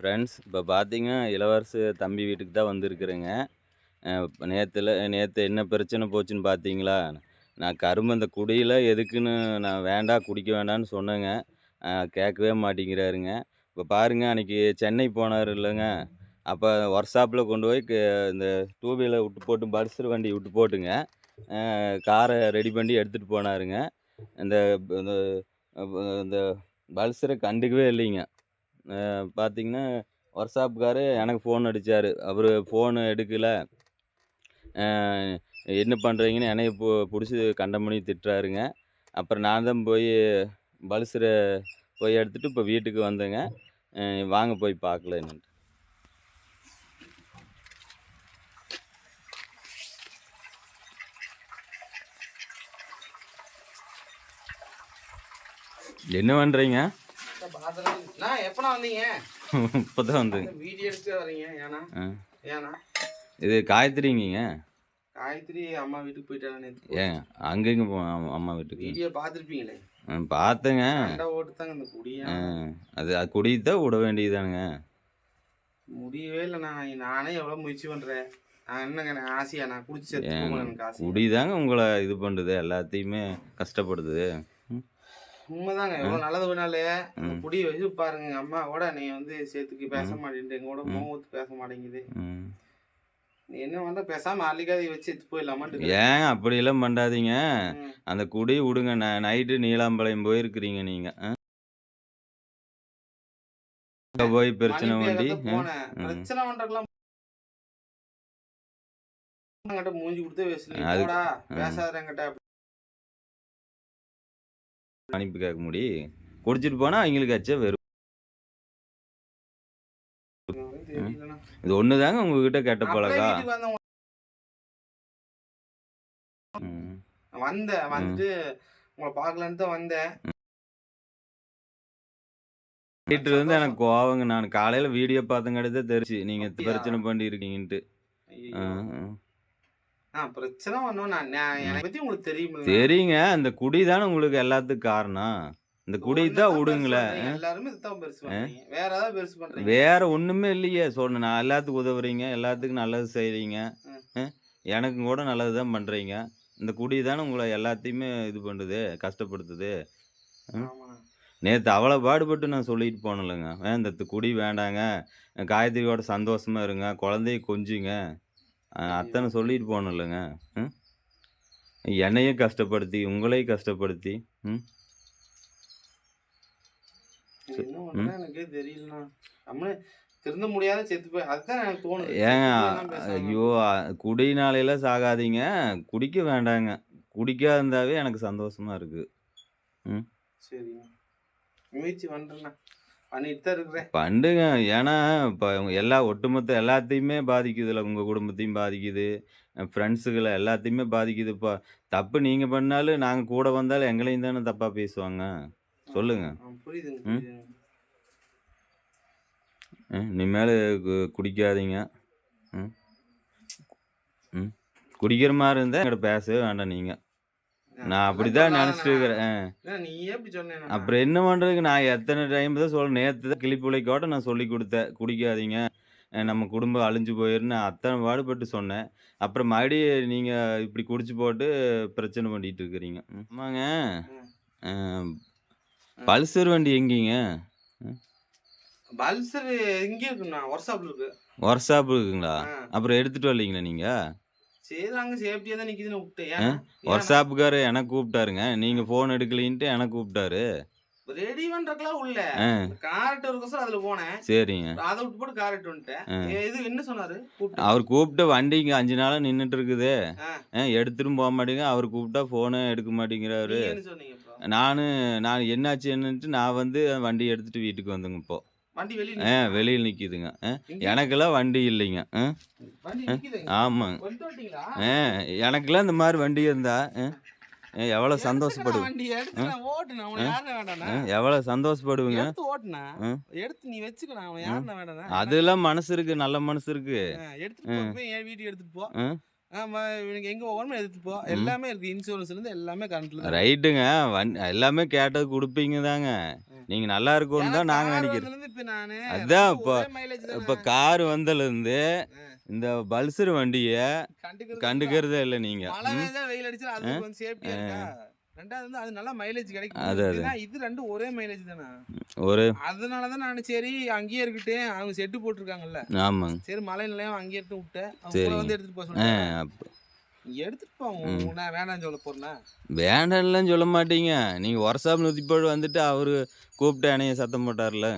Friends இப்போ பார்த்தீங்கன்னா இளவரசு தம்பி வீட்டுக்கு தான் வந்திருக்கிறேங்க. நேற்றுல நேற்று என்ன பிரச்சனை போச்சுன்னு பார்த்தீங்களா நான் கரும்பு அந்த குடியில் எதுக்குன்னு நான் வேண்டாம் குடிக்க வேண்டாம்னு சொன்னேங்க. கேட்கவே மாட்டேங்கிறாருங்க. இப்போ பாருங்கள் அன்றைக்கி சென்னை போனார் இல்லைங்க. அப்போ ஒர்க் ஷாப்பில் கொண்டு போய் இந்த டூ வீலர் விட்டு போட்டு பல்சர் வண்டி விட்டு போட்டுங்க. காரை ரெடி பண்ணி எடுத்துகிட்டு போனாருங்க. இந்த இந்த பல்சரை கண்டுக்கவே இல்லைங்க. பார்த்தீங்கன்னா ஒர்க் எனக்கு ஃபோன் அடித்தார் அவர் ஃபோனு எடுக்கலை. என்ன பண்ணுறீங்கன்னு என்னைய பு பிடிச்சி கண்டமணி திட்டுறாருங்க. அப்புறம் நான் தான் போய் பல்சரை போய் எடுத்துகிட்டு இப்போ வீட்டுக்கு வந்தேங்க. வாங்க போய் பார்க்கல என்னன்ட்டு என்ன பண்ணுறீங்க நான் எப்பண்ணா வந்தீங்க? இப்போ தான் வந்துங்க வீடியோ எடுத்து வரீங்க ஏன்னா. ஏன்னா? இது காயத்ரிங்க காயத்ரி அம்மா வீட்டுக்கு நேத்து? ஏங்க அங்கங்க போ அம்மா- வீட்டுக்கு? வீடியோ பார்த்துருப்பீங்களே? பார்த்தேங்க. அண்டா ஓட்டு தாங்க இந்த குடியா. அது அது குடித்தான் விட வேண்டியதானுங்க முடியவே இல்லை நான் நானே எவ்வளோ முயற்சி பண்ணுறேன் நான் என்னங்க எனக்கு ஆசையா? நான் குடிச்சு எனக்கு ஆசை குடிதாங்க உங்களை இது பண்ணுது எல்லாத்தையுமே கஷ்டப்படுது உண்மைதாங்க. எவ்வளோ நல்லது வேணாலே குடி வச்சு பாருங்க எங்க அம்மா கூட நீ வந்து சேர்த்துக்கு பேச மாட்டேன்ட்டு எங்க கூட முகத்து பேச மாட்டேங்குது. ஏன் அப்படியெல்லாம் பண்ணாதீங்க. அந்த குடி விடுங்க ந- நைட்டு நீலாம்பாளையம் போயிருக்கிறீங்க நீங்க போய் பிரச்சனை வண்டி பிரச்சனை பண்றதுலாம் மூஞ்சி கொடுத்து பேசல அது- போடா பேசாத என்கிட்ட. அனுப்பி கேட்க முடி. குடிச்சிட்டு போனா அவங்களுக்கு அச்சா வெறும். இது ஒண்ணுதாங்க உங்ககிட்ட கெட்ட பழக்கா? வந்தேன். வந்தேன் வந்துட்டு உங்களை பார்க்கலான்னு தான் வந்தேன் இருந்து எனக்கு கோவங்க. நான் காலையில வீடியோ பார்த்தங்காட்டி தெரிச்சு நீங்க? பிரச்சனை பண்ணி இருக்கீங்கன்ட்டு பிரச்சனை பண்ணுவேன் நான் என்னை பத்தி உங்களுக்கு தெரியும் தெரியுங்க. அந்த குடி தானே உங்களுக்கு எல்லாத்துக்கும் காரணம். இந்த குடி தான் விடுங்களேன் எல்லாருமே இதுதான் பெருசு வேற ஏதாவது பெருசு பண்றீங்க? வேற ஒண்ணுமே இல்லையே. சொன்ன நான் எல்லாத்துக்கும் உதவுறீங்க. எல்லாத்துக்கும் நல்லது. ஆ? எனக்கும் கூட நல்லது தான் பண்றீங்க. இந்த குடி தானே உங்களை எல்லாத்தையுமே இது பண்ணுது கஷ்டப்படுத்துது. நேற்று அவ்வளோ பாடுபட்டு நான் சொல்லிட்டு போனேன்லங்க. "ஏன் இந்த குடி வேண்டாங்க. காயத்ரியோட சந்தோஷமா இருங்க. குழந்தைய கொஞ்சுங்க. அத்தனை சொல்லிட்டு போனேன்லங்க ம்? என்னையும் கஷ்டப்படுத்தி உங்களையும் கஷ்டப்படுத்தி ம்? எனக்கே தெரியலண்ணா. நம்மளே திருந்த முடியாத செத்து போய் அதுதான் எனக்கு தோணுது. ஏங்க ஐயோ குடினாலையெல்லாம் சாகாதீங்க. குடிக்க வேண்டாங்க. குடிக்காத இருந்தாவே எனக்கு சந்தோஷமா இருக்கு. ம்? சரிங்க. முயற்சி பண்றேண்ணா. பண்ணிட்டு தான் இருக்கிறேன். பண்ணுங்க. ஏன்னா இப்போ எல்லா ஒட்டுமொத்த எல்லாத்தையுமே பாதிக்குதுல்ல உங்கள் குடும்பத்தையும் பாதிக்குது. ஃப்ரெண்ட்ஸுகளை எல்லாத்தையுமே பாதிக்குது. இப்போ தப்பு நீங்கள் பண்ணாலும் நாங்கள் கூட வந்தாலும் எங்களையும் தானே தப்பாக பேசுவாங்க. சொல்லுங்க. புரியுதுங்க ம். புரியுதுங்க. இனிமேல் கு- குடிக்காதீங்க. ம்? ம்? குடிக்கிற மாதிரி இருந்தால் என்கிட்ட பேசவே வேண்டாம் நீங்கள் நான் அப்படி தான் நினச்சிட்டு இருக்கிறேன் நீ எப்படி அப்புறம் என்ன பண்ணுறதுக்கு நான் எத்தனை டைம் தான் சொல்ல நேற்று தான் கிளிப்புலைக்கோட நான் சொல்லி கொடுத்தேன். குடிக்காதீங்க. நம்ம குடும்பம் அழிஞ்சு போயிருன்னு அத்தனை பாடுபட்டு சொன்னேன். அப்புறம் மறுபடியும் நீங்கள் இப்படி குடிச்சு போட்டு பிரச்சனை பண்ணிட்டு இருக்கிறீங்க. ஆமாங்க. பல்சர் வண்டி எங்கேங்க? பல்சர் எங்க இருக்குண்ணா ஒர்க் ஷாப்ல இருக்கு. ஒர்க் ஷாப் இருக்குங்களா. அப்புறம் எடுத்துட்டு வரலீங்களா நீங்கள் சரி அங்க சேஃப்டியா தான் நிக்குதுன்னு விட்டேன் ஏன்னா ஒர்க் ஷாப்புக்காரு எனக்கு கூப்பிட்டாருங்க. நீங்கள் ஃபோன் எடுக்கலின்ட்டு எனக்கு கூப்பிட்டாரு. ரெடி பண்றதுக்குலாம் உள்ள. காரட் இருக்கோசரம் அதுல போனேன். சரிங்க. அதை விட்டு போட்டு காரட் வந்துட்டேன். ஏ, இது என்ன சொன்னாரு? அவர் கூப்பிட்ட வண்டி இங்கே அஞ்சு நாளாக நின்றுட்டு இருக்குது எடுத்துட்டும் போக மாட்டேங்க. அவர் கூப்பிட்டா ஃபோனு எடுக்க மாட்டேங்கிறாரு. நீங்க நான் நான் என்னாச்சு என்னன்ட்டு நான் வந்து வண்டி எடுத்துட்டு வீட்டுக்கு வந்தேங்க இப்போ. ஆ. வெளியில் நிற்கிதுங்க எனக்கெல்லாம் வண்டி இல்லைங்க. ஆமாங்க ஆ எனக்கெல்லாம் இந்த மாதிரி வண்டி இருந்தா ஆ, ஆ, எவ்வளோ சந்தோஷப்படுவேன் எவ்வளோ சந்தோஷப்படுவேங்க? எடுத்து நீ வச்சுக்கணும் அவன் யாருன்னு அதெல்லாம் மனசு இருக்கு நல்ல மனசு இருக்கு. எடுத்துட்டு வீட்டுக்கு எடுத்துட்டு போ. ஆ ஆமா இவனுக்கு எங்க போகணுமோ எடுத்துட்டு போ. எல்லாமே இருக்கு. இன்சூரன்ஸ்ல இருந்து எல்லாமே கரண்ட்ல தான் ரைட்டுங்க வண் எல்லாமே கேட்டது கொடுப்பீங்க தாங்க. நீங்கள் நல்லா இருக்கும்னு தான் நாங்கள் நினைக்கிறோம். அதான் இப்ப-. இப்போ கார் வந்ததுலேருந்து. இந்த பல்சர் வண்டியை கண்டுக்கிறது இல்ல. நீங்கள் வெயில் அடிச்சா ரெண்டாவது வந்து அது நல்லா மைலேஜ் கிடைக்கும்? அது, அது. இது ரெண்டும் ஒரே மைலேஜ் தானே? ஒரு அதனால தான் நான் சரி அங்கேயே இருக்கட்டேன் அவங்க செட்டு போட்டிருக்காங்கல்ல. ஆமாங்க. சரி மழை நிலையம் அங்கேயே எடுத்து விட்டேன். அவங்க. கூட வந்து எடுத்துட்டு போக சொல்லுங்க. எடுத்துட்டு போங்க நான் வேணாம்னு சொல்ல போறேன்னா. வேண்டாம்லாம் சொல்ல மாட்டீங்க. நீங்கள் ஒர்க்ஷாப் நூற்றி வந்துட்டு அவர் கூப்பிட்டு அணைய சத்தம் போட்டார்ல.